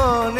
মনে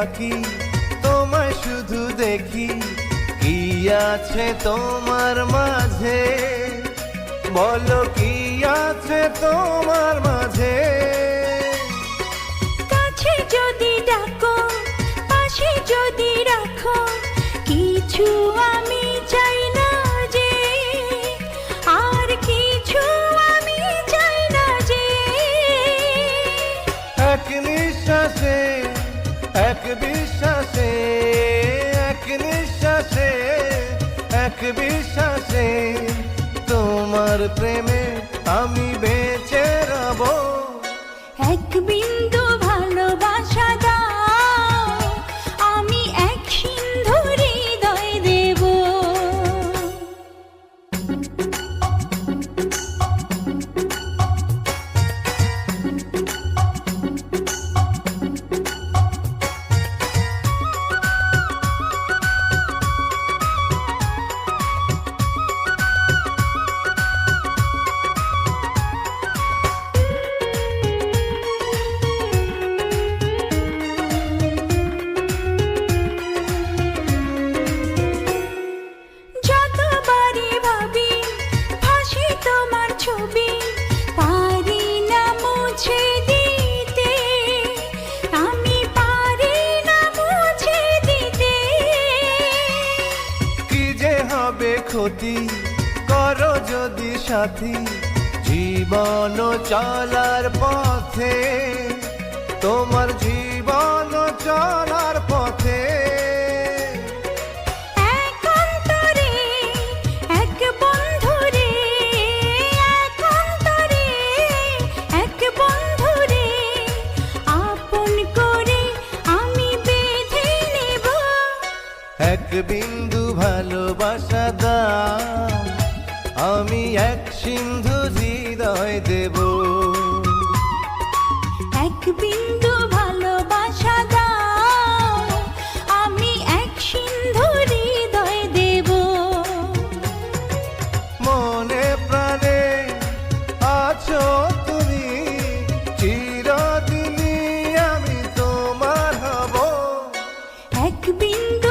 থাকি তোমায় শুধু দেখি। কি আছে তোমার মাঝে? বলো কি আছে তোমার মাঝে? কাছে যদি ডাকো পাশে যদি রাখো কিছু আমি চাই না যে আর কিছু আমি চাই না যে। এক নিঃশ্বাসে এক বিশ্বাসে এক নিঃশ্বাসে এক বিশ্বাসে তোমার প্রেমে আমি বেঁচে রব। এক হবে ক্ষতি? করো যদি সাথী জীবন চলার পথে তোমার জীবন চলার এক বিন্দু ভালোবাসা দাও আমি এক সিন্ধু হৃদয় দেব। এক বিন্দু ভালোবাসা দাও আমি এক সিন্ধু হৃদয় দেব। মনে প্রাণে আছো তুমি চিরদিনই আমি তোমার হব। এক বিন্দু